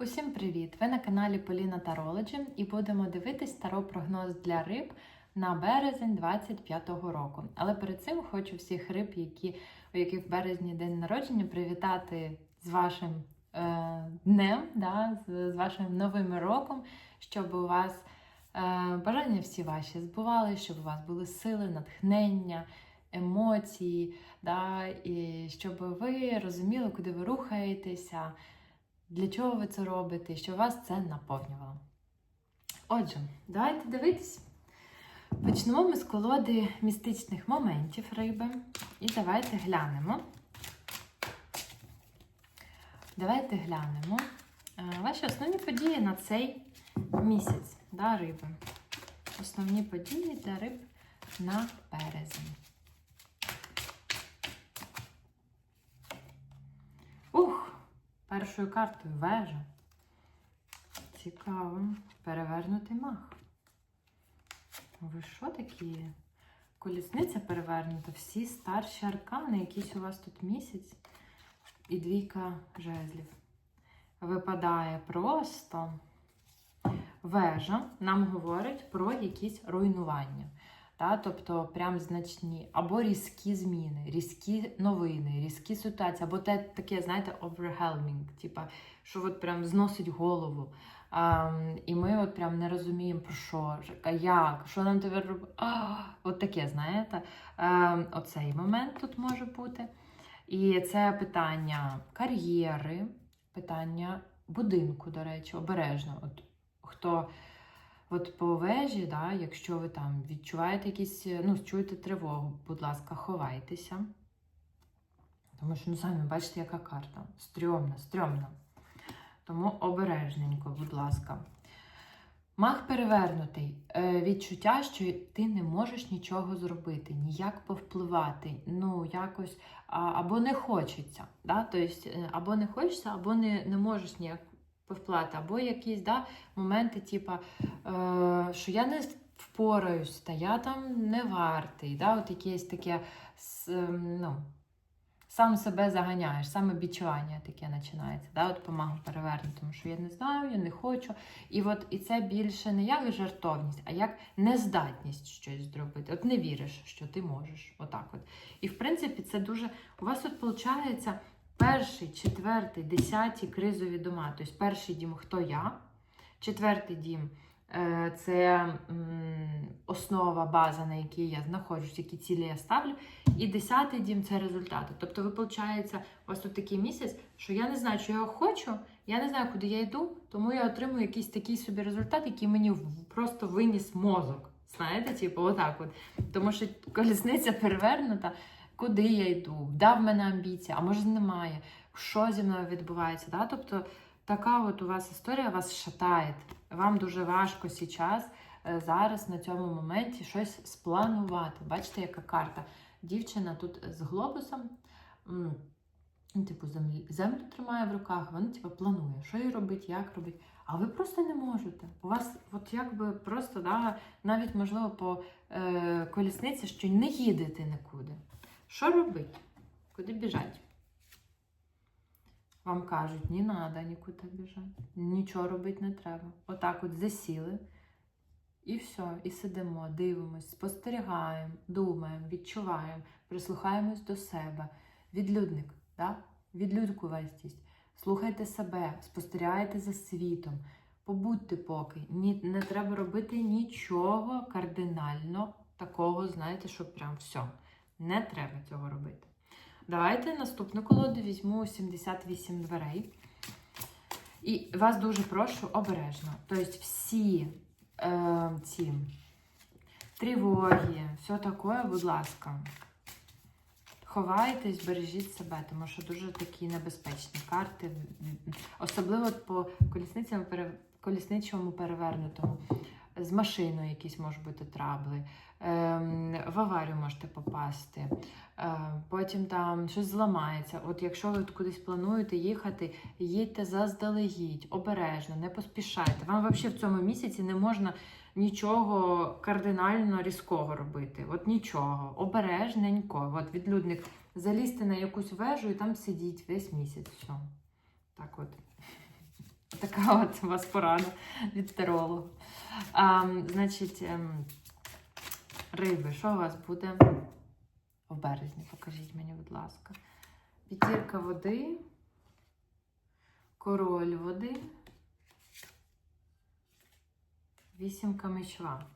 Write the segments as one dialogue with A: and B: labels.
A: Усім привіт! Ви на каналі Поліна Тарологі і будемо дивитись таро прогноз для риб на березень 25-го року. Але перед цим хочу всіх риб, які, у яких в березні день народження, привітати з вашим е, днем, да, з, з вашим новим роком, щоб у вас е, бажання всі ваші збували, щоб у вас були сили, натхнення, емоції, да, і щоб ви розуміли, куди ви рухаєтеся. Для чого ви це робите, що вас це наповнювало. Отже, давайте дивитись. Почнемо ми з колоди містичних моментів риби. І давайте глянемо. Давайте глянемо е, ваші основні події на цей місяць да, риби. Основні події для риб на березень. Першою картою вежа. Цікаво. Перевернутий мах. Ви що такі? Колісниця перевернута. Всі старші аркани, якийсь у вас тут місяць. І двійка жезлів. Випадає просто вежа нам говорить про якісь руйнування. Та, тобто прям значні, або різкі зміни, різкі новини, різкі ситуації, або те таке, знаєте, overwhelming, типа, що от прям зносить голову. А, і ми от прям не розуміємо, про що, як, що нам тепер робити. От таке, знаєте, а, оцей момент тут може бути. І це питання кар'єри, питання будинку, до речі, обережно. От хто. От по вежі, да, якщо ви там відчуваєте якісь, ну, чуєте тривогу, будь ласка, ховайтеся. Тому що, ну, самі бачите, яка карта. Стрьомна, стрьомна. Тому обережненько, будь ласка. Мах перевернутий. Е, відчуття, що ти не можеш нічого зробити, ніяк повпливати. Ну, якось, або не хочеться. Да? Тобто, або не хочеться, або не, не можеш ніяк повпливати, або якісь да, моменти, типа, е, що я не впораюсь, та я там не вартий. Да? От якесь таке, ну, сам себе заганяєш, саме відчування таке починається. Да? От помагу перевернутому, що я не знаю, я не хочу. І от і це більше не як жартовність, а як нездатність щось зробити. От не віриш, що ти можеш. Отак от. І в принципі, це дуже. У вас тут виходить. Перший, четвертий, десятий кризові дома. Тобто перший дім хто я, четвертий дім е, це основа, база, на якій я знаходжусь, які цілі я ставлю. І десятий дім це результати. Тобто, ви, виходить, у вас тут такий місяць, що я не знаю, що я хочу, я не знаю, куди я йду, тому я отримую якийсь такий собі результат, який мені просто виніс мозок. Знаєте, типу, отак от. Тому що колісниця перевернута куди я йду, да, в мене амбіція, а може немає, що зі мною відбувається. Да? Тобто така от у вас історія вас шатає. Вам дуже важко зараз, зараз на цьому моменті щось спланувати. Бачите, яка карта? Дівчина тут з глобусом. Типу, землю тримає в руках, вона типу, планує, що їй робити, як робити. А ви просто не можете. У вас, от якби просто, да, навіть можливо, по е, колісниці, що не їдете нікуди. Що робити? Куди біжать? Вам кажуть, не треба нікуди біжати. Нічого робити не треба. Отак от засіли. І все, і сидимо, дивимось, спостерігаємо, думаємо, відчуваємо, прислухаємось до себе. Відлюдник, да? відлюдкувастість. Слухайте себе, спостерігайте за світом. Побудьте поки. Ні, Не треба робити нічого кардинально такого, знаєте, що прям все. Не треба цього робити. Давайте наступну колоду візьму 78 дверей. І вас дуже прошу обережно. Тобто всі е, ці тривоги, все таке, будь ласка, ховайтесь, бережіть себе, тому що дуже такі небезпечні карти, особливо по колісничому перевернутому з машиною якісь можуть бути трабли, ем, в аварію можете попасти, ем, потім там щось зламається. От якщо ви кудись плануєте їхати, їдьте заздалегідь, обережно, не поспішайте. Вам взагалі в цьому місяці не можна нічого кардинально різкого робити. От нічого, обережненько. От відлюдник залізти на якусь вежу і там сидіть весь місяць. Все. Так от. Така от у вас порада від тарологу. А, значить, ем, риби, що у вас буде в березні? Покажіть мені, будь ласка. П'ятірка води, король води, вісімка мечва.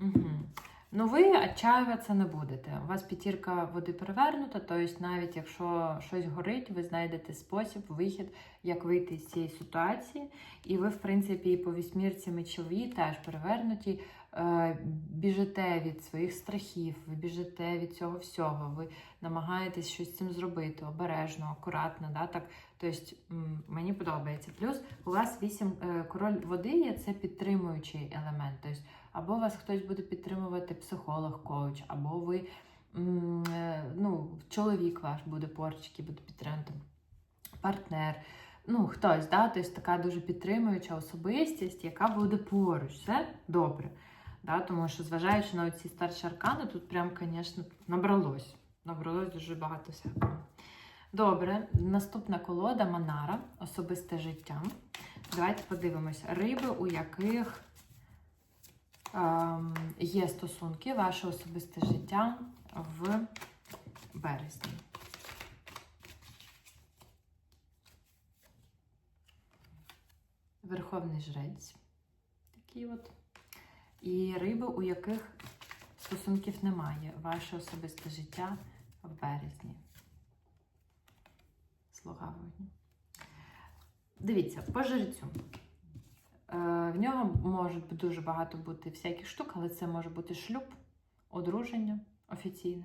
A: Угу. Ну, ви отчаюватися не будете. У вас п'ятірка води перевернута, тобто навіть якщо щось горить, ви знайдете спосіб, вихід, як вийти з цієї ситуації. І ви, в принципі, і по вісьмірці мечові теж перевернуті, е, біжите від своїх страхів, ви біжите від цього всього, ви намагаєтесь щось з цим зробити обережно, акуратно. Да? Так, тобто мені подобається. Плюс у вас вісім е, король води є це підтримуючий елемент. Тобто, або вас хтось буде підтримувати психолог, коуч, або ви е, ну, чоловік ваш буде поруч, який буде підтримувати, партнер. Ну, хтось, да? тобто така дуже підтримуюча особистість, яка буде поруч. Все добре. Да? Тому що, зважаючи на ці старші аркани, тут прям, звісно, набралось. Набралось дуже багато всякого. Добре, наступна колода Манара, особисте життя. Давайте подивимось, риби, у яких є стосунки, ваше особисте життя в березні. Верховний жрець. Такий от. І риби, у яких стосунків немає. Ваше особисте життя в березні. Слуга вогню. Дивіться, по жрецю. Е, В нього може дуже багато бути всяких штук, але це може бути шлюб, одруження офіційне.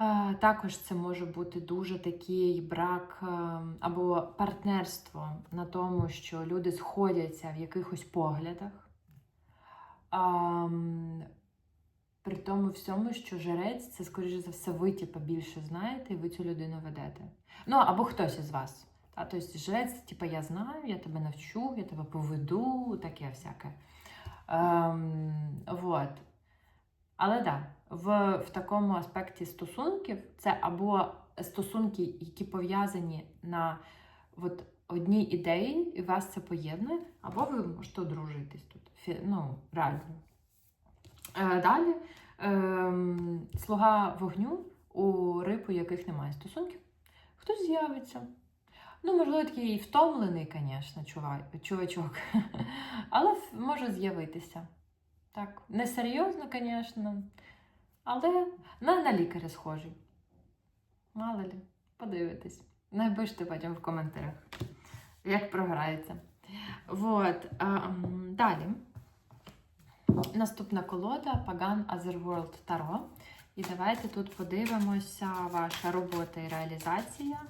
A: Е, Також це може бути дуже такий брак е, або партнерство на тому, що люди сходяться в якихось поглядах. При тому всьому, що жрець це, скоріше за все, ви типу, більше знаєте, і ви цю людину ведете. Ну, або хтось із вас. Та, тобто жрець, типу, я знаю, я тебе навчу, я тебе поведу, таке всяке. Ем, вот. Але так, да, в, в такому аспекті стосунків це або стосунки, які пов'язані на от, одній ідеї, і вас це поєднує, або ви можете одружитись тут. Фі, ну, реально. Е, далі ем, слуга вогню у риб, у яких немає стосунків. Хтось з'явиться. Ну, можливо, такий втомлений, звісно, чувачок. Але може з'явитися. Так, несерйозно, звісно. Але на, на лікаря схожий. Мало ли, подивитись. Напишіть потім в коментарях, як програється. Вот. А, далі. Наступна колода Pagan Otherworld Таро. І давайте тут подивимося ваша робота і реалізація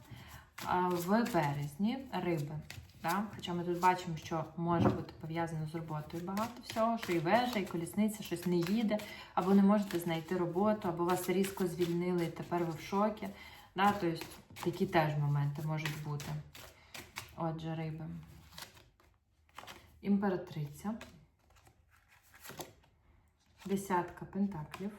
A: в березні риби. Да? Хоча ми тут бачимо, що може бути пов'язано з роботою багато всього, що і вежа, і колісниця щось не їде, або не можете знайти роботу, або вас різко звільнили, і тепер ви в шокі. Да? Тобто такі теж моменти можуть бути. Отже, риби. Імператриця. Десятка пентаклів.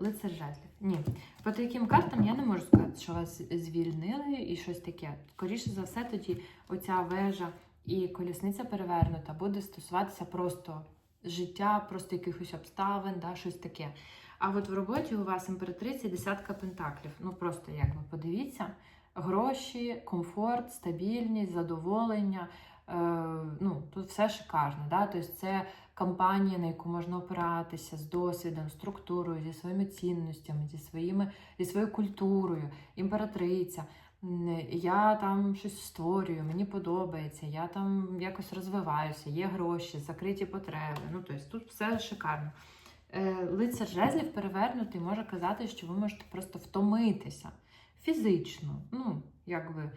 A: Лицар жезлів. Ні. По таким картам я не можу сказати, що вас звільнили і щось таке. Скоріше за все, тоді оця вежа і колісниця перевернута буде стосуватися просто життя, просто якихось обставин, да, щось таке. А от в роботі у вас імператриця десятка пентаклів. Ну просто як ви подивіться: гроші, комфорт, стабільність, задоволення. Е, ну, тут все шикарно. Да? Тобто це компанія, на яку можна опиратися з досвідом, структурою, зі своїми цінностями, зі, своїми, зі своєю культурою, імператриця. Я там щось створюю, мені подобається, я там якось розвиваюся, є гроші, закриті потреби. Ну, тобто тут все шикарно. Е, Лицар жезлів перевернутий може казати, що ви можете просто втомитися фізично. Ну, якби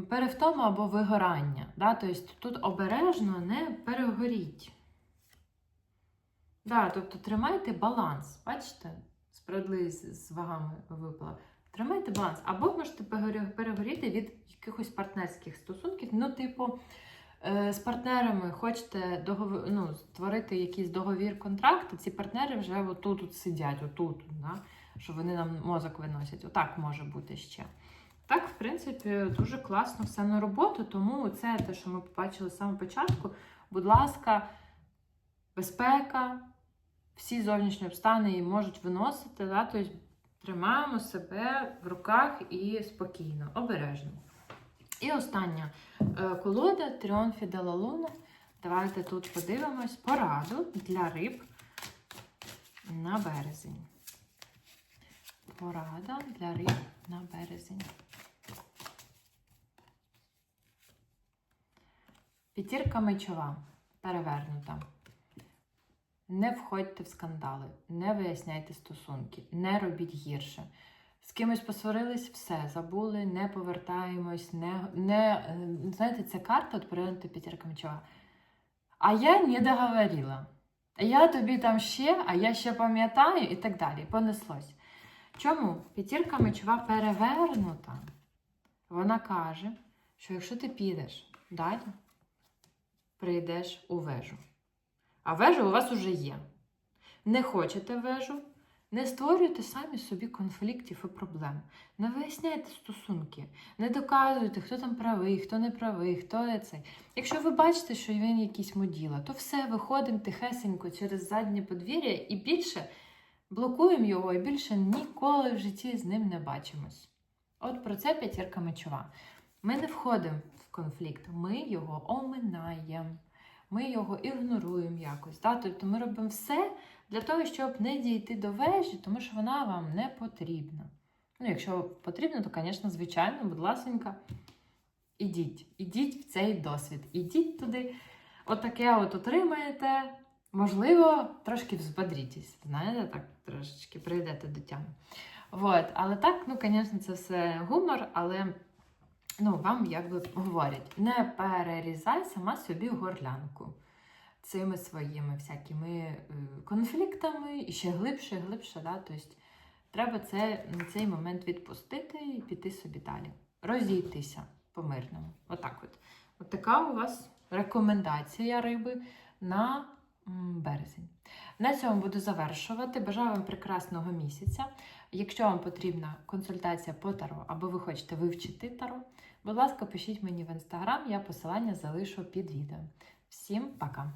A: перевтома або вигорання. Да? Тобто тут обережно не перегоріть. Да, тобто тримайте баланс. Бачите? Справедливість з вагами випала. Тримайте баланс. Або можете перегоріти від якихось партнерських стосунків. Ну, типу, е, з партнерами хочете договор, ну, створити якийсь договір контракт, ці партнери вже отут от сидять, отут. Да? що вони нам мозок виносять. Отак може бути ще. Так, в принципі, дуже класно все на роботу, тому це те, що ми побачили з самого початку. Будь ласка, безпека, всі зовнішні обстани її можуть виносити. Да? Тобто тримаємо себе в руках і спокійно, обережно. І остання е, колода Тріонфі Делла Луна. Давайте тут подивимось пораду для риб на березень. Порада для риб на березень. П'ятірка мечова перевернута. Не входьте в скандали, не виясняйте стосунки, не робіть гірше. З кимось посварились, все, забули, не повертаємось, не, не е, знаєте, ця карта, от перевернута п'ятірка мечова. А я не договорила. Я тобі там ще, а я ще пам'ятаю і так далі. Понеслось. Чому? П'ятірка мечова перевернута. Вона каже, що якщо ти підеш далі, прийдеш у вежу. А вежа у вас уже є. Не хочете вежу, не створюйте самі собі конфліктів і проблем. Не виясняйте стосунки, не доказуйте, хто там правий, хто не правий, хто цей. Якщо ви бачите, що він якийсь муділа, то все, виходимо тихесенько через заднє подвір'я і більше блокуємо його і більше ніколи в житті з ним не бачимось. От про це п'ятірка мечова. Ми не входимо в конфлікт, ми його оминаємо, ми його ігноруємо якось. Да? Тобто ми робимо все для того, щоб не дійти до вежі, тому що вона вам не потрібна. Ну, якщо потрібно, то, звісно, звичайно, будь ласенька, ідіть, ідіть в цей досвід, ідіть туди, отаке от отримаєте. Можливо, трошки взбодрітесь, знаєте, так трошечки прийдете до тями. Вот. Але так, ну, звісно, це все гумор, але ну, вам якби говорять, не перерізай сама собі горлянку цими своїми всякими е, конфліктами і ще глибше, глибше. Да? Тобто, треба це, на цей момент відпустити і піти собі далі. Розійтися по-мирному. Отак от. От така у вас рекомендація риби на березень. На цьому буду завершувати. Бажаю вам прекрасного місяця. Якщо вам потрібна консультація по таро або ви хочете вивчити таро, будь ласка, пишіть мені в інстаграм, я посилання залишу під відео. Всім пока!